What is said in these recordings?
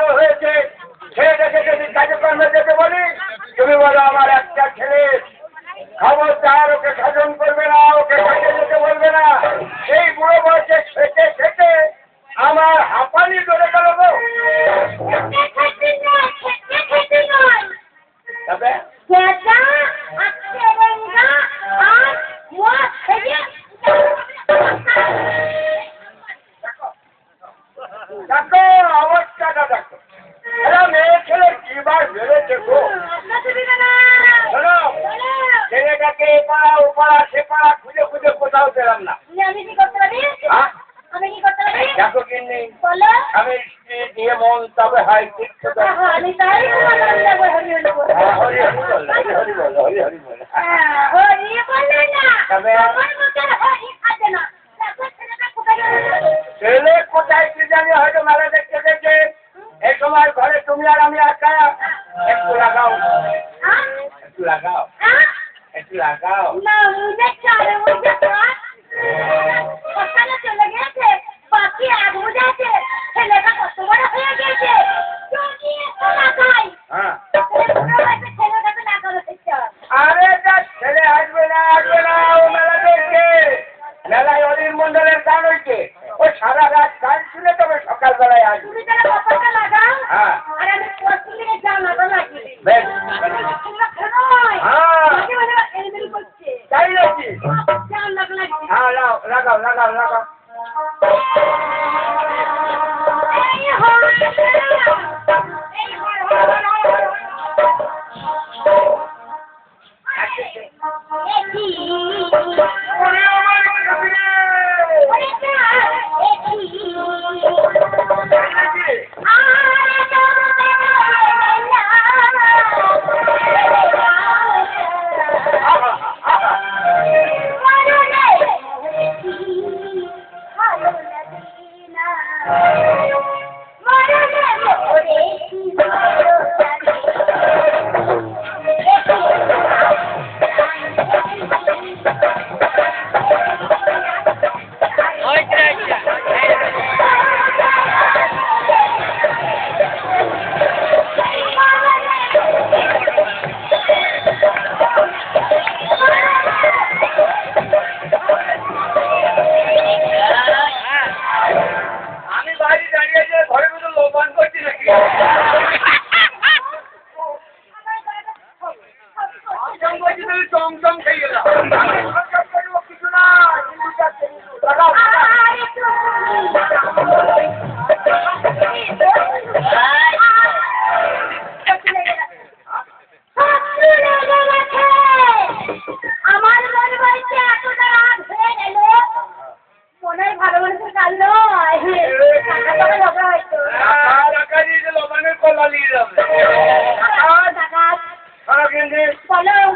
quero rejeitado. Sorry, লাগাও লাগাও লাগাও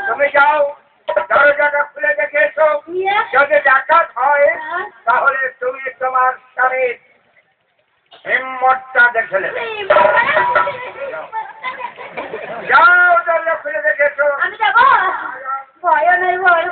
তুমি যাও দরজাটা খুলে দেখে এসো যদি ডাকাত হয় তাহলে তুমি তোমার স্বামীর হিম্মতটা দেখে যাও দরজা খুলে দেখে ভয় নেই ভয়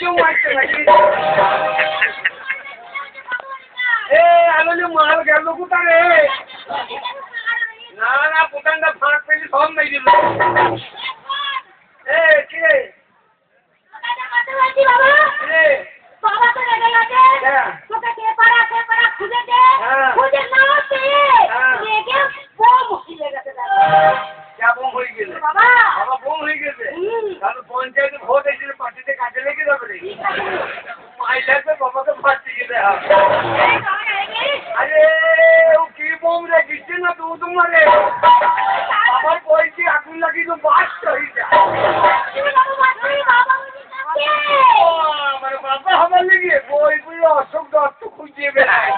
બીજું વાંચે એ, આલો માલ ઘેરનું કુતા રે ના ના કુતા ફાટ પેલી ફોર્મ નહીં દીધું. খুঁজে বেড়ায়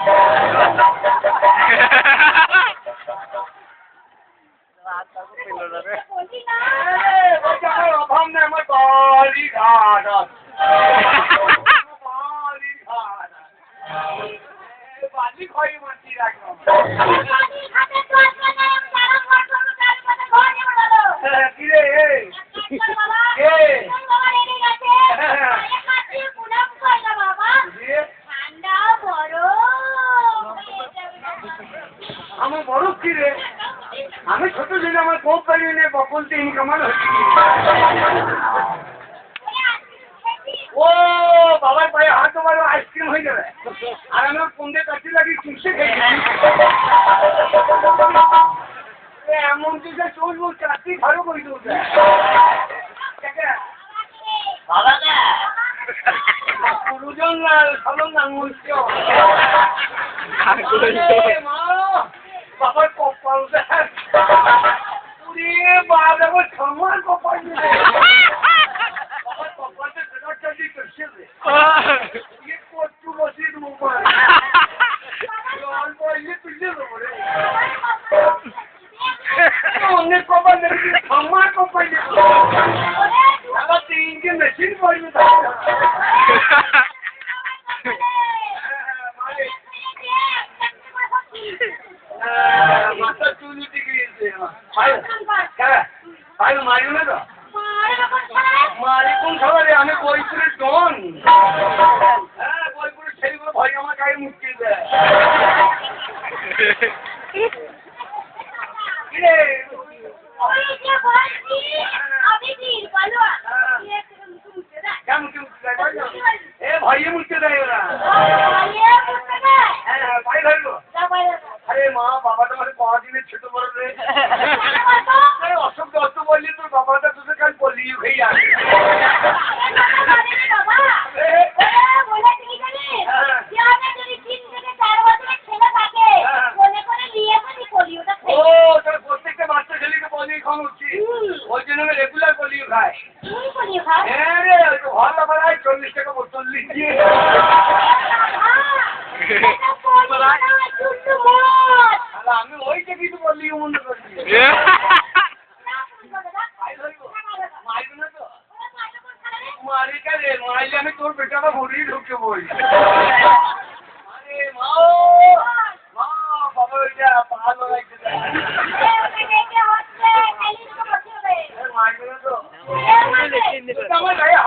আমার বাড়ি ঘাট আছে মন্ত্রীদের চুল মুল চাকরি ভালো করে তুলছে গুরুজন লাল সলন না মুখ্য বাবার কপাল পুরে বাদ আবার সম্মান কপাল বাবার কপালটা ফেরত চাকরি করছে কট্টু বসির মোবাইল অল্প ইয়ে তুলছে অন্য কোম্পানি আমার কোম্পানি আমার তিনকে মাথা চুল উঠে গিয়েছে ভাই মারি না তো মারি কোন আমি বইপুরের ডন হ্যাঁ বইপুরের ছেলেগুলো ভাই আমার গায়ে মুশকিল দেয় ভয়ে মুছতে দেয় ওরা ভয় আরে মা বাবাটা মানে ছোট বড় রে কলিয়ে খায় হ্যাঁ রে ওই তো ভালো বাড়ায় চল্লিশ টাকা চল্লিশ দিয়ে আমি ওইটা কিন্তু বললি মনে করছি মারিকা রে মারাইলে আমি তোর বেটাটা ভরিয়ে ঢুকে বলি আরে মা মা বাবা ওইটা পাহাড় লাগছে 你上外边呀。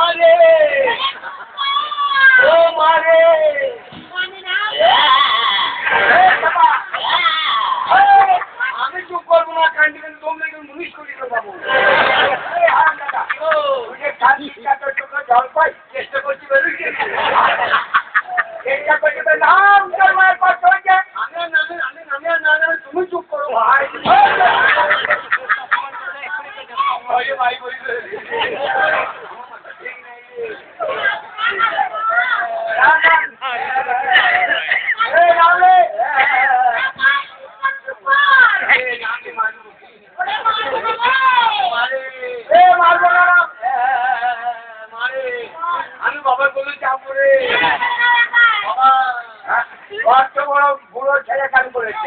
money. No money. বড় বুড়ো ছেলে কাজ করেছে?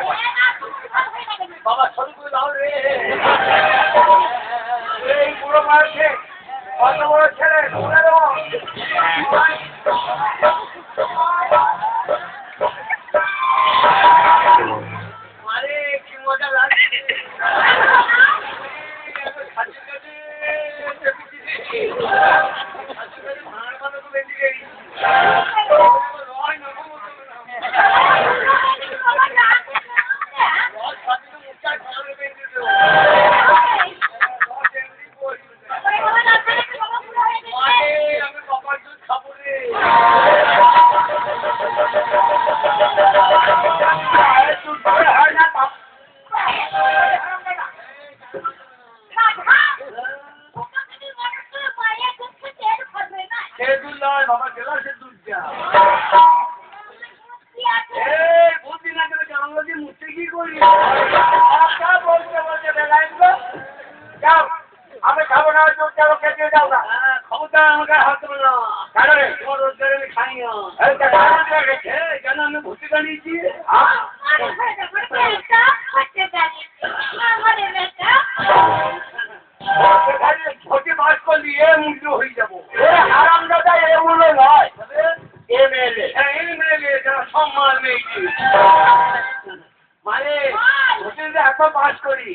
এত পাস করি।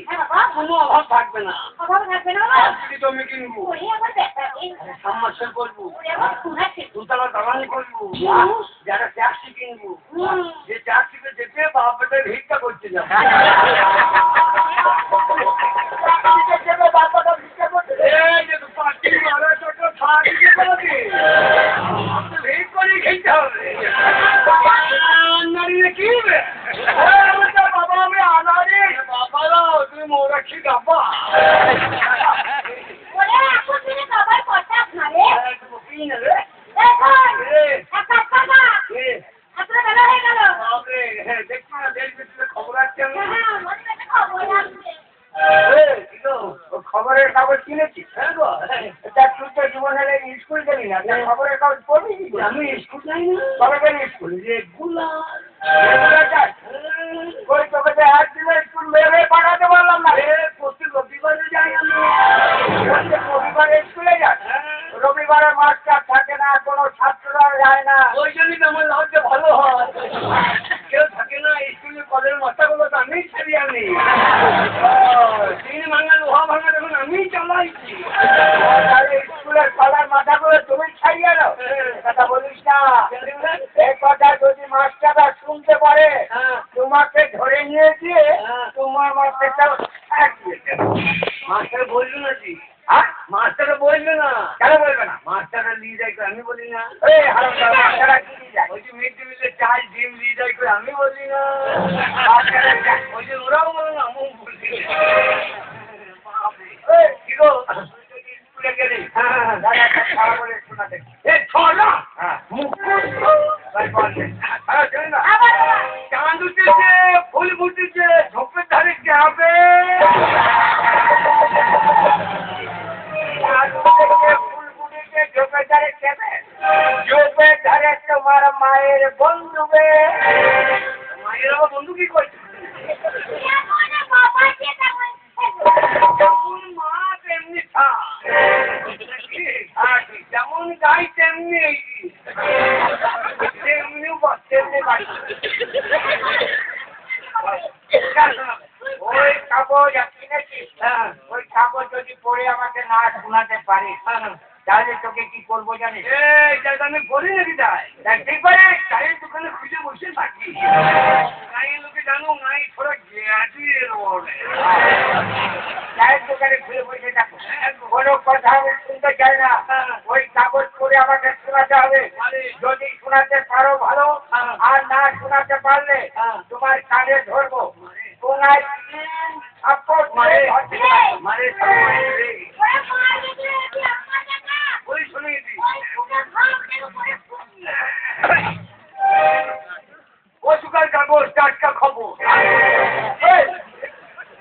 কোনো অভাব থাকবে না। আজকে জমি কিনবো। সাম্মাসের করব। দুতলা দালানি করব। যারা ট্যাক্সি কিনবো। যে ট্যাক্সিতে যেতে বাপ বেটার ভিক্ষা করতে যাব। এই যে পাঁচটি বারো ছোট ছাড় ভিড় করে খেতে হবে। কি আমি আনারে বাবা দাও তুমি মৌরাক্ষী ডাব্বা কি নেবে বাপরে দেখছ না দেশ বিদেশে খবর আছে আমি এই, কি গো? খবরের কাগজ কিনেছি হ্যাঁ গো, তা তুই জীবনে স্কুল গেলি না। তা খবরের কাগজ পড়বি আমি স্কুল যাই না। গেলি স্কুল? রেগুলার রেগুলার রবিবারে মাস্টার থাকে না, কোনো ছাত্ররা যায় না। ওই জন্যই তো আমার লাভটা ভালো হয় কেউ থাকে না স্কুলে কলের মাথাগুলো তো আমি ছেড়ে আনি তিন ভাঙা লোহা ভাঙা যখন আমি চালাইছি তাহলে স্কুলের কলার মাথাগুলো তুমি ছাড়িয়ে দাও কথা বলিস না এই কথা যদি মাস্টাররা শুনতে পারে হ্যাঁ তোমাকে ধরে নিয়ে গিয়ে হ্যাঁ। তোমার মাস্টারটাও থাকবে মাস্টার বলল না জি হ্যাঁ মাস্টার বলল না কেন বলবে না? মাস্টাররা নিয়ে যায় করে আমি বলি না। এই মাস্টাররা কি নিয়ে যায়? ওই যে মিড ডে মিলের চাল ডিম নিয়ে যায় করে আমি বলি না। মাস্টাররা ওই যে ওরাও বলো না আমিও বলি কি গো? স্কুলে গেলি। হ্যাঁ দাদা একটা খাওয়া বলে শোনাতে এ ছড়া হ্যাঁ। মুখ ভাই বল দে। হ্যাঁ শোন না। চাঁদ উঠেছে ফুল ফুটেছে ঝোপের ধারে যাবে। ঝোপের ধারে তোমার মায়ের বন্ধু মায়ের আবার বন্ধু কি করছে যেমন মা তেমনি তেমনি। বাড়ি ওই কাগজ কিনেছিস হ্যাঁ ওই কাগজ যদি পড়ে আমাকে না শোনাতে পারিস তোকে কি করব জানিস? আমি করি না দেখ, ঠিক কাগজ টাটকা খবর।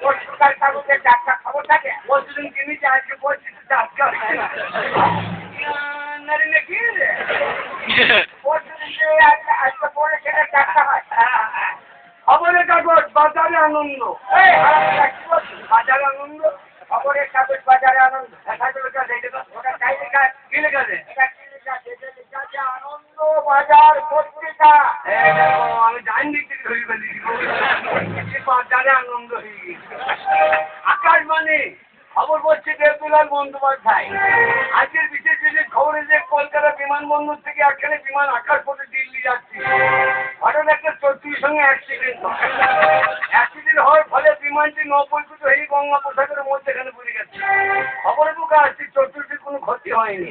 পশুকার কাগজে চারটা খবর থাকে? পরশুদিন কিনেছি আজকে পরিস্থিতি টাটকা নাকি? পরশুদিন আজকে পরে সেটা চারটা হয়। খবরের কাগজ, বাজারে আনন্দ? বাজারে আনন্দ, খবরের কাগজ, বাজারে আনন্দ। দেখা যাবে কাজ এই বাজার পত্রিকা। আমি জানি ধরি বাজারে আনন্দ হয়ে গেছে। আকাশ মানে খবর বলছে দেবদুলাল বন্দ্যোপাধ্যায়। আজকের বিশেষ বিশেষ খবরে যে কলকাতা বিমানবন্দর থেকে একখানে বিমান আকাশ পথে দিল্লি যাচ্ছে। হঠাৎ একটা চত্রির সঙ্গে অ্যাক্সিডেন্ট অ্যাক্সিডেন্ট হওয়ার ফলে বিমানটি নবৈকুত হয়ে গঙ্গাপ্রসাদের মধ্যেখানে পড়ে গেছে। খবরে বোকা আসছে চতুর্থীর কোনো ক্ষতি হয়নি।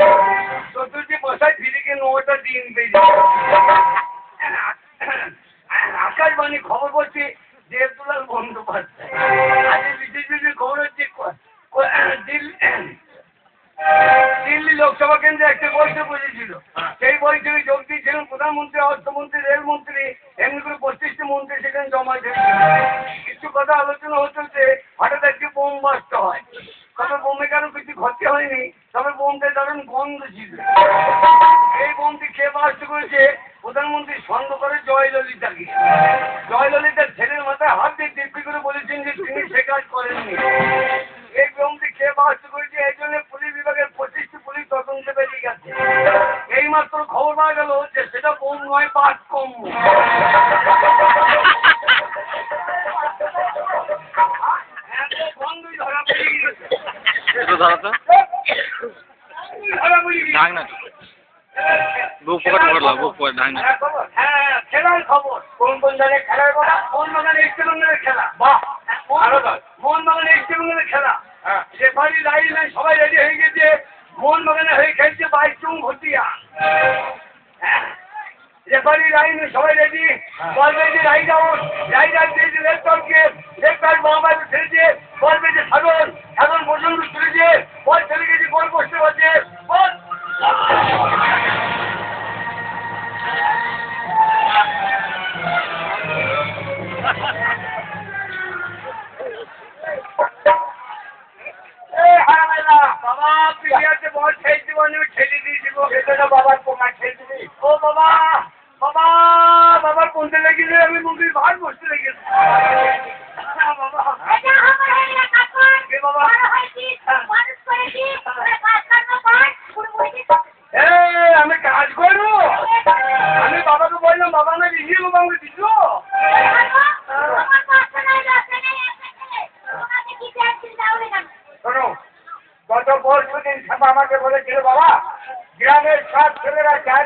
খবর পাওয়া গেল যে সেটা কম নয় পাঁচ কম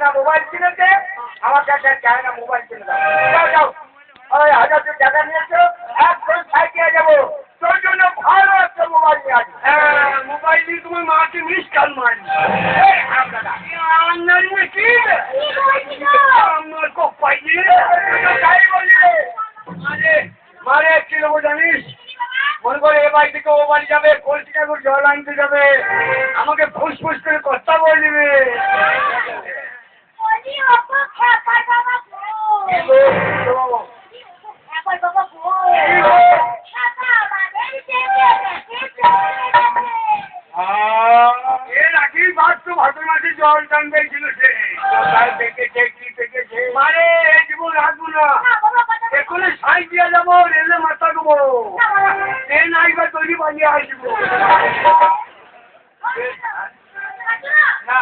ছেলেরা না মোবাইল কিনেছে আমাকে একটা চায় না মোবাইল কিনে দাও। যাও যাও। ওই হাজার টাকা নিয়েছো একদম সাইকেল যাব তোর জন্য ভালো একটা মোবাইল নিয়ে আসব হ্যাঁ মোবাইল দিয়ে তুমি মাকে মিস কাল মারি নাকি কি আমার কোপাই তাই বললি রে। মারে কি নেব জানিস? মনে করে এ বাড়ি থেকে ও বাড়ি যাবে কলসিটা করে জল আনতে যাবে। আমাকে ফুস ফুস করে কথা বলবে। বলি ওকো খেপার বাবা গো কি গো, কি গো? খেপার বাবা গো কি গো? খেপা আমাদের চেপে গেছে চেপে গেছে। আহ, এ রাখি ভাত তো ভাতের জল টানবে ছিল সে। পেকেছে, কি পেকেছে? মারে এই জীবন রাখব না। এখনও সাই দিয়ে যাব রেলে মাথা দেবো ট্রেন আইবার তৈরি বানিয়ে আসব। না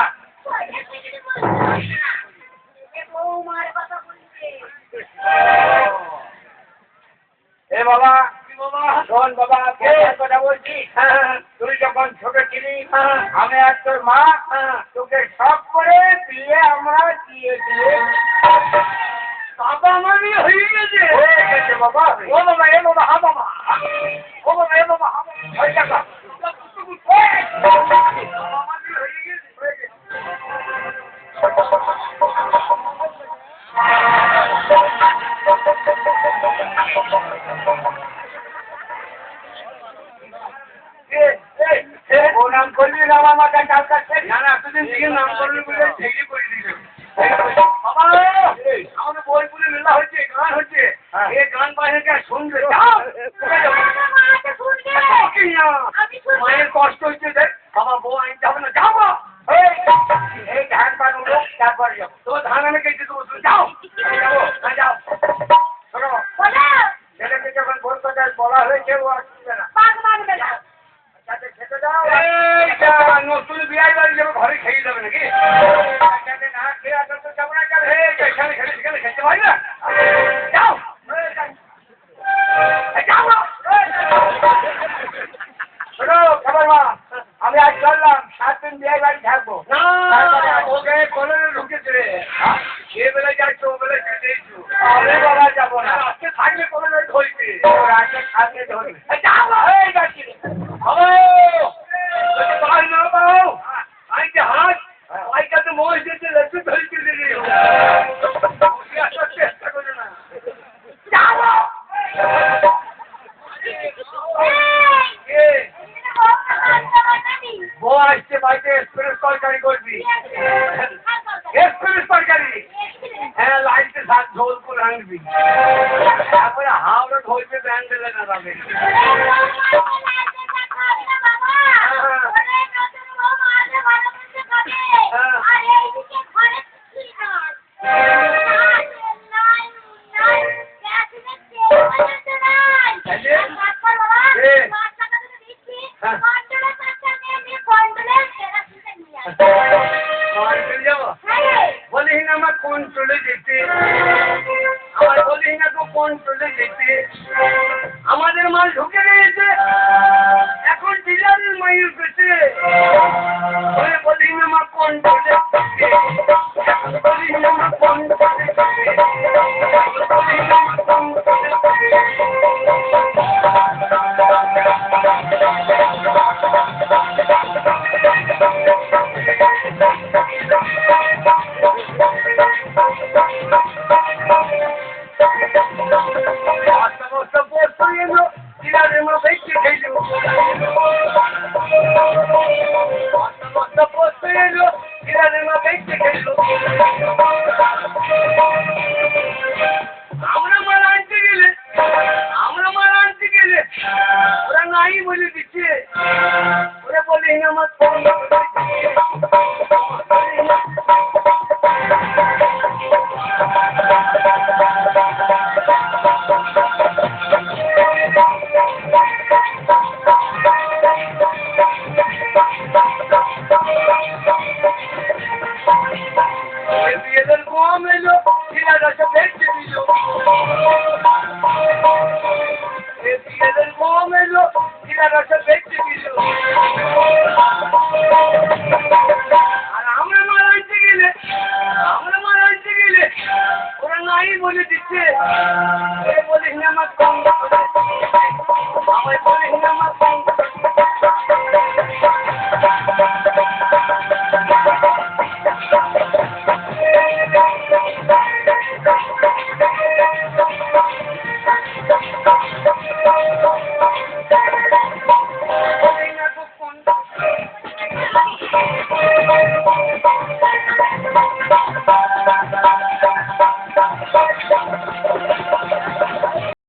বাবা। শোন বাবা কথা বলছি। তুই যখন ছোট ছিলি আমি আর তোর মা তোকে সব করে বিয়ে আমরা দিয়ে দিয়ে বাবা মামি হয়ে গেছে। হয়ে গেছে বাবা। ও বাবা এ বাবা হা বাবা। ও বাবা এ বাবা হা বাবা। হয়ে গেছে। হয়ে গেছে। কাজ করলাম সাত দিন বিয়ে বাড়ি থাকব। ওকে কলেজে ঢুকেছে সে হ্যাঁ। বেলায় যাচ্ছ ও বেলায় চলে